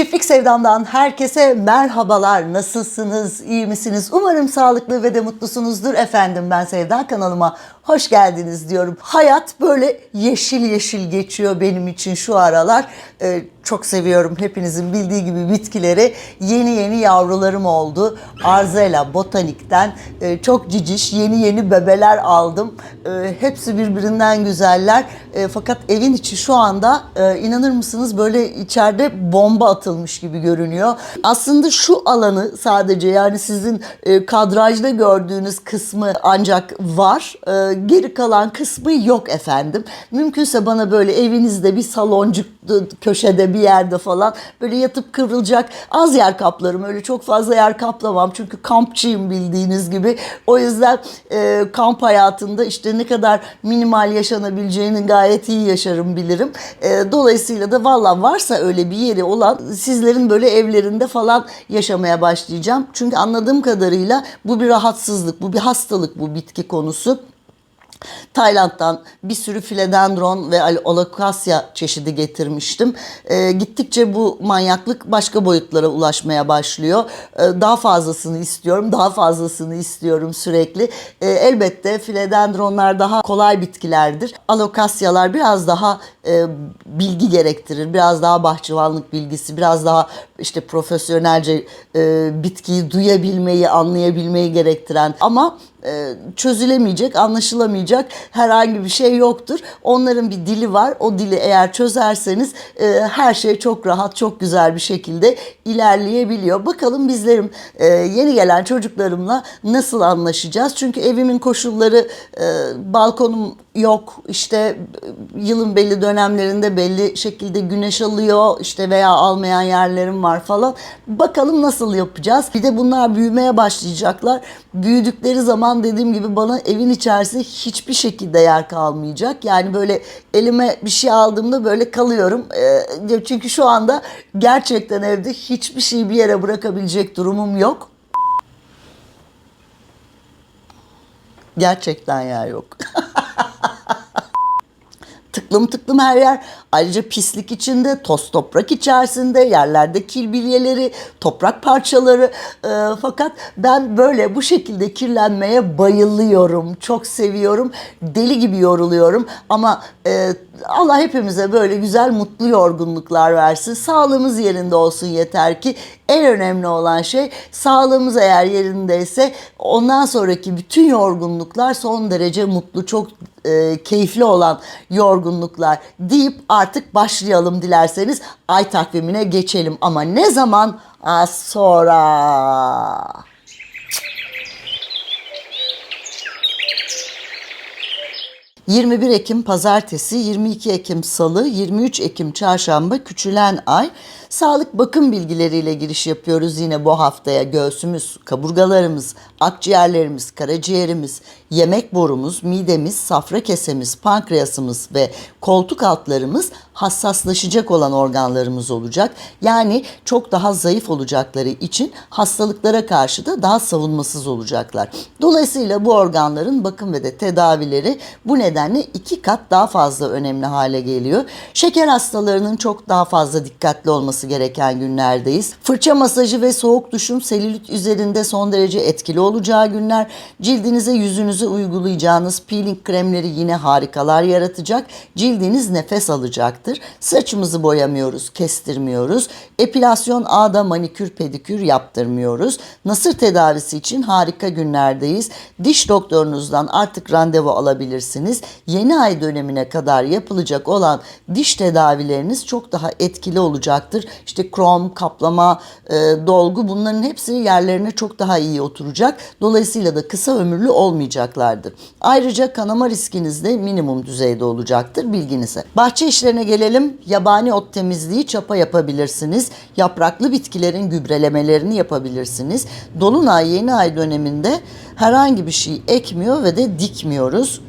Çiftlik Sevdam'dan herkese merhabalar. Nasılsınız? İyi misiniz? Umarım sağlıklı ve de mutlusunuzdur efendim. Ben Sevda kanalıma hoş geldiniz diyorum. Hayat böyle yeşil yeşil geçiyor benim için şu aralar. Ee, çok seviyorum hepinizin bildiği gibi bitkileri. Yeni yeni yavrularım oldu. Arzela Botanik'ten e, çok ciciş yeni yeni bebeler aldım. E, hepsi birbirinden güzeller. E, fakat evin içi şu anda e, inanır mısınız böyle içeride bomba atılmış gibi görünüyor. Aslında şu alanı sadece yani sizin e, kadrajda gördüğünüz kısmı ancak var. E, geri kalan kısmı yok efendim. Mümkünse bana böyle evinizde bir saloncuk köşede bir yerde falan böyle yatıp kıvrılacak az yer kaplarım. Öyle çok fazla yer kaplamam çünkü kampçıyım bildiğiniz gibi. O yüzden e, kamp hayatında işte ne kadar minimal yaşanabileceğini gayet iyi yaşarım bilirim. E, dolayısıyla da valla varsa öyle bir yeri olan sizlerin böyle evlerinde falan yaşamaya başlayacağım. Çünkü anladığım kadarıyla bu bir rahatsızlık, bu bir hastalık bu bitki konusu. Tayland'dan bir sürü filedendron ve alokasya çeşidi getirmiştim. E, gittikçe bu manyaklık başka boyutlara ulaşmaya başlıyor. E, daha fazlasını istiyorum, daha fazlasını istiyorum sürekli. E, elbette filedendronlar daha kolay bitkilerdir. Alokasyalar biraz daha e, bilgi gerektirir. Biraz daha bahçıvanlık bilgisi, biraz daha işte profesyonelce e, bitkiyi duyabilmeyi, anlayabilmeyi gerektiren ama çözülemeyecek, anlaşılamayacak herhangi bir şey yoktur. Onların bir dili var. O dili eğer çözerseniz e, her şey çok rahat, çok güzel bir şekilde ilerleyebiliyor. Bakalım bizlerim e, yeni gelen çocuklarımla nasıl anlaşacağız? Çünkü evimin koşulları e, balkonum yok. İşte e, yılın belli dönemlerinde belli şekilde güneş alıyor işte veya almayan yerlerim var falan. Bakalım nasıl yapacağız? Bir de bunlar büyümeye başlayacaklar. Büyüdükleri zaman dediğim gibi bana evin içerisinde hiçbir şekilde yer kalmayacak. Yani böyle elime bir şey aldığımda böyle kalıyorum. E, çünkü şu anda gerçekten evde hiçbir şeyi bir yere bırakabilecek durumum yok. Gerçekten yer yok. tıklım tıklım her yer. Ayrıca pislik içinde, toz toprak içerisinde, yerlerde kil bilyeleri, toprak parçaları. E, fakat ben böyle bu şekilde kirlenmeye bayılıyorum. Çok seviyorum. Deli gibi yoruluyorum. Ama e, Allah hepimize böyle güzel mutlu yorgunluklar versin. Sağlığımız yerinde olsun yeter ki. En önemli olan şey sağlığımız eğer yerindeyse ondan sonraki bütün yorgunluklar son derece mutlu, çok e, keyifli olan yorgunluklar deyip artık başlayalım dilerseniz ay takvimine geçelim. Ama ne zaman? Az sonra. 21 Ekim pazartesi, 22 Ekim salı, 23 Ekim çarşamba küçülen ay. Sağlık bakım bilgileriyle giriş yapıyoruz yine bu haftaya. Göğsümüz, kaburgalarımız, akciğerlerimiz, karaciğerimiz, yemek borumuz, midemiz, safra kesemiz, pankreasımız ve koltuk altlarımız hassaslaşacak olan organlarımız olacak. Yani çok daha zayıf olacakları için hastalıklara karşı da daha savunmasız olacaklar. Dolayısıyla bu organların bakım ve de tedavileri bu nedenle iki kat daha fazla önemli hale geliyor. Şeker hastalarının çok daha fazla dikkatli olması gereken günlerdeyiz. Fırça masajı ve soğuk duşun selülit üzerinde son derece etkili olacağı günler. Cildinize yüzünüze uygulayacağınız peeling kremleri yine harikalar yaratacak. Cildiniz nefes alacaktır. Saçımızı boyamıyoruz, kestirmiyoruz. Epilasyon ağda manikür pedikür yaptırmıyoruz. Nasır tedavisi için harika günlerdeyiz. Diş doktorunuzdan artık randevu alabilirsiniz. Yeni ay dönemine kadar yapılacak olan diş tedavileriniz çok daha etkili olacaktır. İşte krom, kaplama, e, dolgu bunların hepsi yerlerine çok daha iyi oturacak. Dolayısıyla da kısa ömürlü olmayacaklardır. Ayrıca kanama riskiniz de minimum düzeyde olacaktır bilginize. Bahçe işlerine gelelim. Yabani ot temizliği çapa yapabilirsiniz. Yapraklı bitkilerin gübrelemelerini yapabilirsiniz. Dolunay yeni ay döneminde herhangi bir şey ekmiyor ve de dikmiyoruz.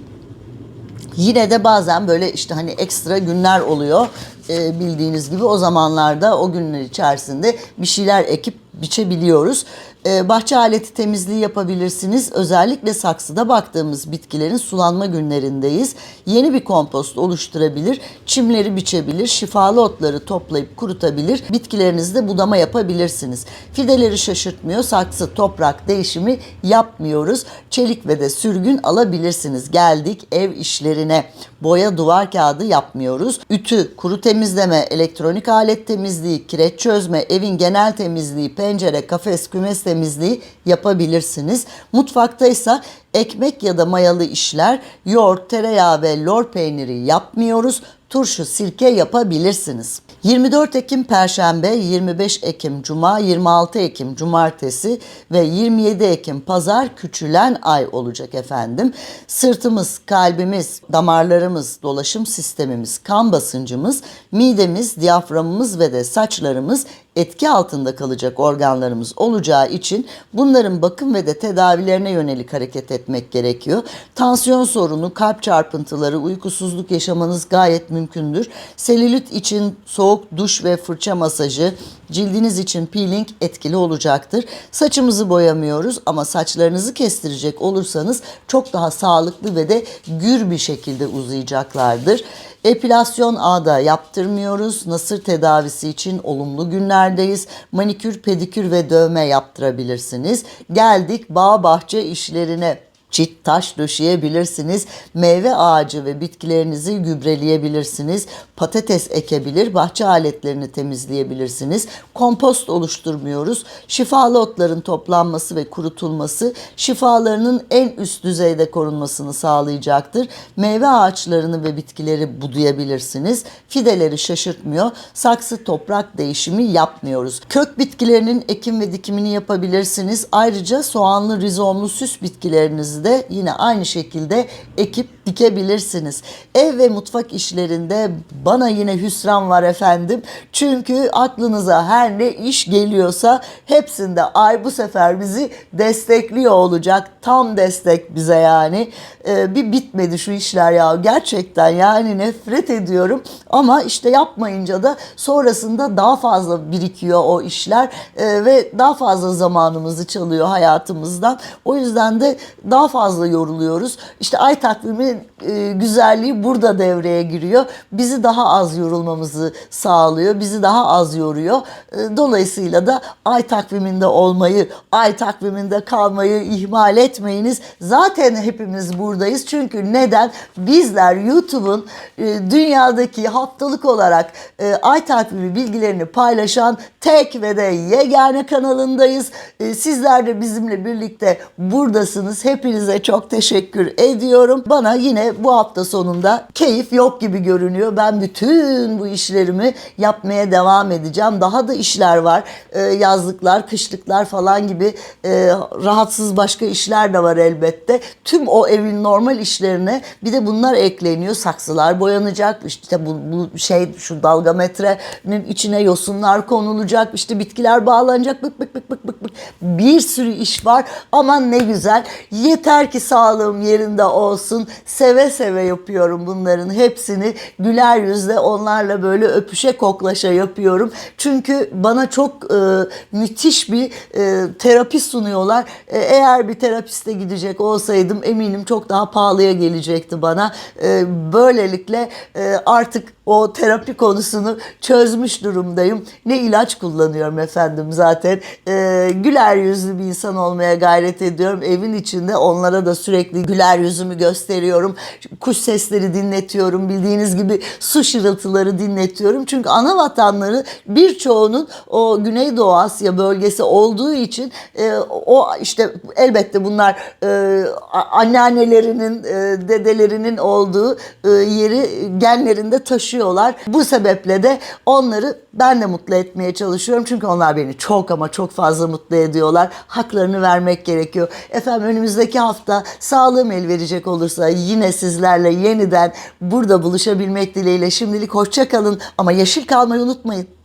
Yine de bazen böyle işte hani ekstra günler oluyor e, bildiğiniz gibi. O zamanlarda o günler içerisinde bir şeyler ekip biçebiliyoruz. Ee, bahçe aleti temizliği yapabilirsiniz. Özellikle saksıda baktığımız bitkilerin sulanma günlerindeyiz. Yeni bir kompost oluşturabilir, çimleri biçebilir, şifalı otları toplayıp kurutabilir, bitkilerinizde budama yapabilirsiniz. Fideleri şaşırtmıyor, saksı, toprak değişimi yapmıyoruz. Çelik ve de sürgün alabilirsiniz. Geldik ev işlerine. Boya duvar kağıdı yapmıyoruz. Ütü, kuru temizleme, elektronik alet temizliği, kireç çözme, evin genel temizliği, pencere, kafes, kümes temizliği yapabilirsiniz. Mutfakta ise ekmek ya da mayalı işler, yoğurt, tereyağı ve lor peyniri yapmıyoruz. Turşu, sirke yapabilirsiniz. 24 Ekim Perşembe, 25 Ekim Cuma, 26 Ekim Cumartesi ve 27 Ekim Pazar küçülen ay olacak efendim. Sırtımız, kalbimiz, damarlarımız, dolaşım sistemimiz, kan basıncımız, midemiz, diyaframımız ve de saçlarımız etki altında kalacak organlarımız olacağı için bunların bakım ve de tedavilerine yönelik hareket etmek gerekiyor. Tansiyon sorunu, kalp çarpıntıları, uykusuzluk yaşamanız gayet mümkündür. Selülit için soğuk duş ve fırça masajı, cildiniz için peeling etkili olacaktır. Saçımızı boyamıyoruz ama saçlarınızı kestirecek olursanız çok daha sağlıklı ve de gür bir şekilde uzayacaklardır. Epilasyon ağda yaptırmıyoruz. Nasır tedavisi için olumlu günlerdeyiz. Manikür, pedikür ve dövme yaptırabilirsiniz. Geldik bağ bahçe işlerine çit taş döşeyebilirsiniz. Meyve ağacı ve bitkilerinizi gübreleyebilirsiniz. Patates ekebilir, bahçe aletlerini temizleyebilirsiniz. Kompost oluşturmuyoruz. Şifalı otların toplanması ve kurutulması şifalarının en üst düzeyde korunmasını sağlayacaktır. Meyve ağaçlarını ve bitkileri budayabilirsiniz. Fideleri şaşırtmıyor. Saksı toprak değişimi yapmıyoruz. Kök bitkilerinin ekim ve dikimini yapabilirsiniz. Ayrıca soğanlı rizomlu süs bitkilerinizi de yine aynı şekilde ekip dikebilirsiniz. Ev ve mutfak işlerinde bana yine hüsran var efendim. Çünkü aklınıza her ne iş geliyorsa hepsinde ay bu sefer bizi destekliyor olacak. Tam destek bize yani. Ee, bir bitmedi şu işler ya gerçekten yani nefret ediyorum. Ama işte yapmayınca da sonrasında daha fazla birikiyor o işler Ee, ve daha fazla zamanımızı çalıyor hayatımızdan. O yüzden de daha fazla yoruluyoruz. İşte ay takvimi e, güzelliği burada devreye giriyor. Bizi daha az yorulmamızı sağlıyor. Bizi daha az yoruyor. E, dolayısıyla da ay takviminde olmayı, ay takviminde kalmayı ihmal etmeyiniz. Zaten hepimiz buradayız. Çünkü neden? Bizler YouTube'un e, dünyadaki haftalık olarak ay takvimi bilgilerini paylaşan tek ve de yegane kanalındayız. Sizler de bizimle birlikte buradasınız. Hepinize çok teşekkür ediyorum. Bana yine bu hafta sonunda keyif yok gibi görünüyor. Ben bütün bu işlerimi yapmaya devam edeceğim. Daha da işler var. Ee, yazlıklar, kışlıklar falan gibi e, rahatsız başka işler de var elbette. Tüm o evin normal işlerine bir de bunlar ekleniyor. Saksılar boyanacak. İşte bu, bu şey şu dalgametrenin içine yosunlar konulacak. İşte bitkiler bağlanacak. Bık bık bık bık bık bık. Bir sürü iş var. Aman ne güzel. Yeter ki sağlığım yerinde olsun. Seve seve yapıyorum bunların hepsini. Güler yüzle onlarla böyle öpüşe koklaşa yapıyorum. Çünkü bana çok e, müthiş bir e, terapi sunuyorlar. E, eğer bir terapiste gidecek olsaydım eminim çok daha pahalıya gelecekti bana. E, böylelikle e, artık o terapi konusunu çözmüş durumdayım. Ne ilaç kullanıyorum efendim zaten. E, güler yüzlü bir insan olmaya gayret ediyorum. Evin içinde onlara da sürekli güler yüzümü gösteriyorum. Kuş sesleri dinletiyorum. Bildiğiniz gibi su şırıltıları dinletiyorum. Çünkü ana vatanları birçoğunun o Güneydoğu Asya bölgesi olduğu için e, o işte elbette bunlar e, anneannelerinin, e, dedelerinin olduğu e, yeri genlerinde taşıyorlar. Bu sebeple de onları ben de mutlu etmeye çalışıyorum. Çünkü onlar beni çok ama çok fazla mutlu ediyorlar. Haklarını vermek gerekiyor. Efendim önümüzdeki hafta sağlığım el verecek olursa yine sizlerle yeniden burada buluşabilmek dileğiyle şimdilik hoşça kalın ama yeşil kalmayı unutmayın.